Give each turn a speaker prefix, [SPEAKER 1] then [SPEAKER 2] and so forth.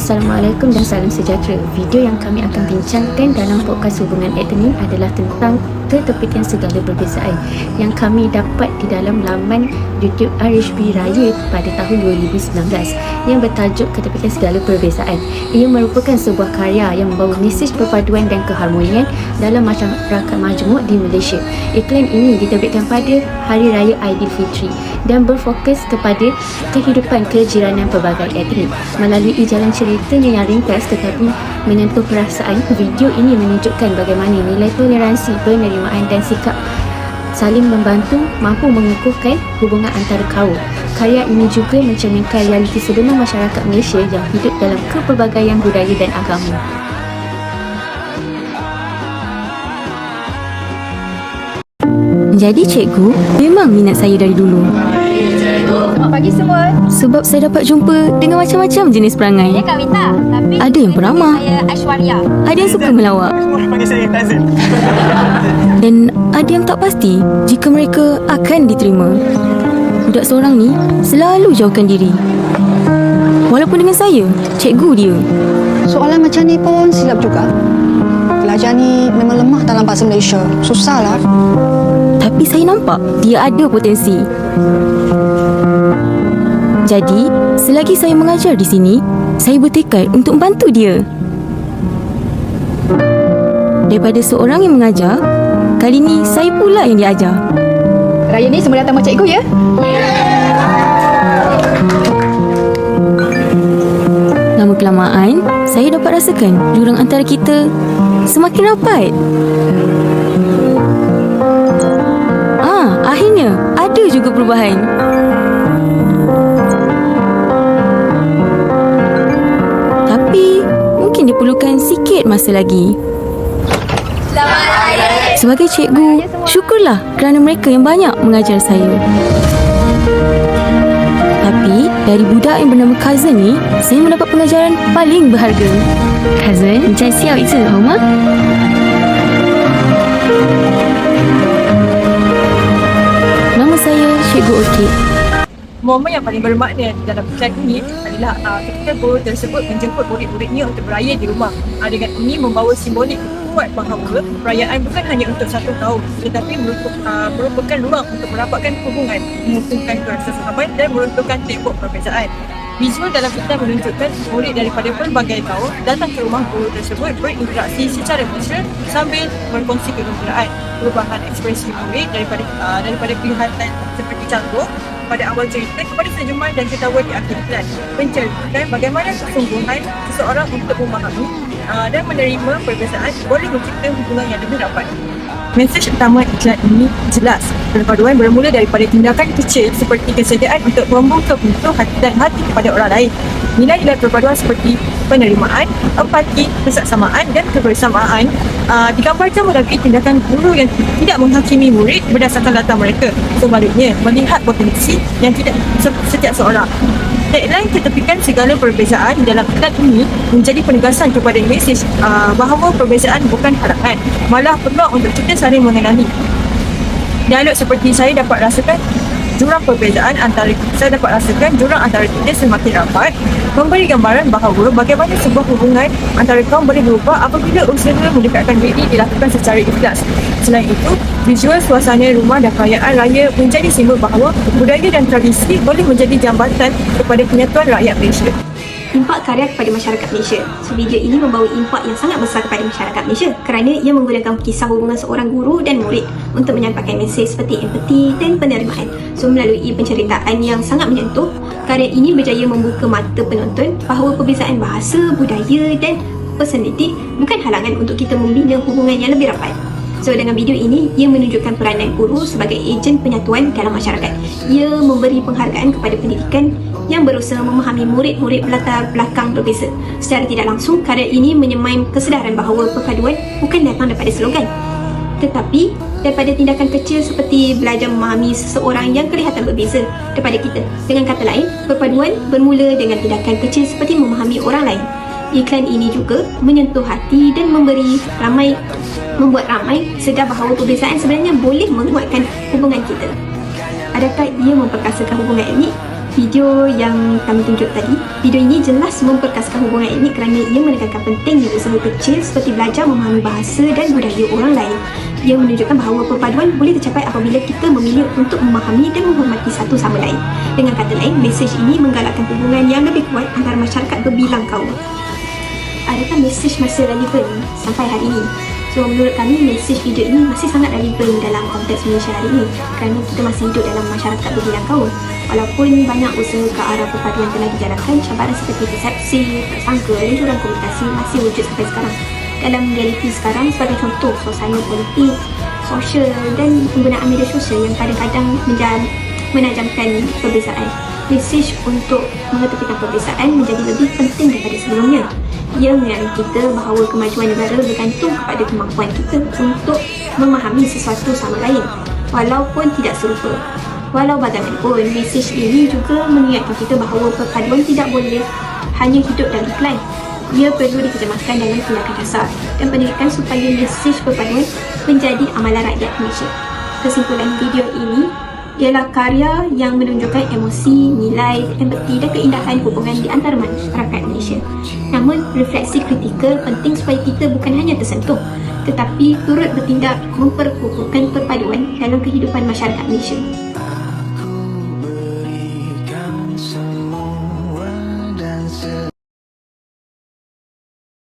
[SPEAKER 1] Assalamualaikum dan salam sejahtera. Video yang kami akan bincangkan dalam podcast hubungan etnik adalah tentang ketepikan segala perbezaan yang kami dapat di dalam laman YouTube RHB Raya pada tahun 2019 yang bertajuk Ketepikan Segala Perbezaan. Ia merupakan sebuah karya yang membawa mesej perpaduan dan keharmonian dalam masyarakat majmuk di Malaysia. Iklan ini diterbitkan pada Hari Raya Aidilfitri dan berfokus kepada kehidupan kejiranan pelbagai etnik. Melalui jalan ceritanya yang ringkas tetapi menyentuh perasaan, video ini menunjukkan bagaimana nilai toleransi, penerimaan dan sikap saling membantu mampu mengukuhkan hubungan antara kaum. Karya ini juga mencerminkan realiti sebenar masyarakat Malaysia yang hidup dalam kepelbagaian budaya dan agama.
[SPEAKER 2] Jadi cikgu memang minat saya dari dulu.
[SPEAKER 3] Selamat pagi semua.
[SPEAKER 2] Sebab saya dapat jumpa dengan macam-macam jenis
[SPEAKER 3] Saya
[SPEAKER 2] perangai.
[SPEAKER 3] Kak Wita. Tapi
[SPEAKER 2] Ada yang peramah.
[SPEAKER 3] Saya Aishwarya.
[SPEAKER 2] Ada yang suka melawak
[SPEAKER 4] Semua panggil saya Tazim
[SPEAKER 2] dan ada yang tak pasti jika mereka akan diterima. Budak seorang ni selalu jauhkan diri. Walaupun dengan saya, cikgu dia.
[SPEAKER 5] Soalan macam ni pun silap juga. Pelajar ni memang lemah dalam bahasa Malaysia. Susahlah.
[SPEAKER 2] Tapi saya nampak dia ada potensi. Jadi, selagi saya mengajar di sini, saya bertekad untuk membantu dia. Daripada seorang yang mengajar, kali ini saya pula yang diajar.
[SPEAKER 3] Raya ni semua datang sama cikgu ya.
[SPEAKER 2] Lama kelamaan, saya dapat rasakan jurang antara kita semakin rapat. Ah, akhirnya ada juga perubahan. masa lagi. Sebagai cikgu, syukurlah kerana mereka yang banyak mengajar saya. Tapi dari budak yang bernama Kazan ni, saya mendapat pengajaran paling berharga. Kazan, macam siap itu, Homa? Nama saya Cikgu Orkid. Okay.
[SPEAKER 6] Momen yang paling bermakna dalam iklan ini adalah uh, ketika guru tersebut menjemput murid-muridnya untuk beraya di rumah. Uh, dengan ini membawa simbolik kuat bahawa perayaan bukan hanya untuk satu kaum tetapi uh, merupakan ruang untuk merapatkan hubungan, mengukuhkan rasa sahabat dan meruntuhkan tembok perbezaan. Visual dalam iklan menunjukkan murid daripada pelbagai kaum datang ke rumah guru tersebut berinteraksi secara mesra sambil berkongsi kegembiraan. Perubahan ekspresi murid daripada uh, daripada kelihatan seperti canggung pada awal cerita kepada senyuman dan ketawa di akhir iklan menceritakan bagaimana kesungguhan seseorang untuk memahami uh, dan menerima perbezaan boleh mencipta hubungan yang lebih rapat. Mesej utama iklan ini jelas. Perpaduan bermula daripada tindakan kecil seperti kesediaan untuk membuka pintu hati dan hati kepada orang lain. Nilai-nilai perpaduan seperti penerimaan, empati, kesamaan dan kebersamaan uh, digambarkan melalui tindakan guru yang tidak menghakimi murid berdasarkan latar mereka. Sebaliknya, melihat potensi yang tidak se- setiap seorang. Tagline ketepikan segala perbezaan dalam iklan ini menjadi penegasan kepada mesej uh, bahawa perbezaan bukan halangan, malah peluang untuk kita saling mengenali. Dialog seperti saya dapat rasakan jurang perbezaan antara saya dapat rasakan jurang antara kita semakin rapat memberi gambaran bahawa bagaimana sebuah hubungan antara kaum boleh berubah apabila usaha mendekatkan diri dilakukan secara ikhlas. Selain itu, visual suasana rumah dan perayaan raya menjadi simbol bahawa budaya dan tradisi boleh menjadi jambatan kepada penyatuan rakyat Malaysia.
[SPEAKER 7] impak karya kepada masyarakat Malaysia. So, video ini membawa impak yang sangat besar kepada masyarakat Malaysia kerana ia menggunakan kisah hubungan seorang guru dan murid untuk menyampaikan mesej seperti empati dan penerimaan. So, melalui penceritaan yang sangat menyentuh, karya ini berjaya membuka mata penonton bahawa perbezaan bahasa, budaya dan personaliti bukan halangan untuk kita membina hubungan yang lebih rapat. So dengan video ini, ia menunjukkan peranan guru sebagai ejen penyatuan dalam masyarakat. Ia memberi penghargaan kepada pendidikan yang berusaha memahami murid-murid latar belakang berbeza. Secara tidak langsung, karya ini menyemai kesedaran bahawa perpaduan bukan datang daripada slogan. Tetapi daripada tindakan kecil seperti belajar memahami seseorang yang kelihatan berbeza daripada kita. Dengan kata lain, perpaduan bermula dengan tindakan kecil seperti memahami orang lain. Iklan ini juga menyentuh hati dan memberi ramai membuat ramai sedar bahawa perbezaan sebenarnya boleh menguatkan hubungan kita. Adakah ia memperkasakan hubungan etnik? Video yang kami tunjuk tadi, video ini jelas memperkaskan hubungan etnik kerana ia menekankan pentingnya usaha kecil seperti belajar memahami bahasa dan budaya orang lain. Ia menunjukkan bahawa perpaduan boleh tercapai apabila kita memilih untuk memahami dan menghormati satu sama lain. Dengan kata lain, mesej ini menggalakkan hubungan yang lebih kuat antara masyarakat berbilang kaum. Adakah mesej masih relevan sampai hari ini? So menurut kami mesej video ini masih sangat relevan dalam konteks Malaysia hari ini kerana kita masih hidup dalam masyarakat berbilang kaum. Walaupun banyak usaha ke arah perpaduan telah dijalankan, cabaran seperti persepsi, prasangka dan jurang komunikasi masih wujud sampai sekarang. Dalam realiti sekarang sebagai contoh suasana politik, sosial dan penggunaan media sosial yang kadang-kadang menjam, menajamkan perbezaan. Mesej untuk mengetepikan perbezaan menjadi lebih penting daripada sebelumnya. Ia mengingatkan kita bahawa kemajuan negara bergantung kepada kemampuan kita untuk memahami sesuatu sama lain walaupun tidak serupa. Walau bagaimanapun, mesej ini juga mengingatkan kita bahawa perpaduan tidak boleh hanya hidup dalam iklan. Ia perlu diterjemahkan dalam tindakan dasar dan pendidikan supaya mesej perpaduan menjadi amalan rakyat Malaysia. Kesimpulan video ini ialah karya yang menunjukkan emosi, nilai, empati dan keindahan hubungan di antara masyarakat Malaysia. Namun, refleksi kritikal penting supaya kita bukan hanya tersentuh tetapi turut bertindak memperkukuhkan perpaduan dalam kehidupan masyarakat Malaysia.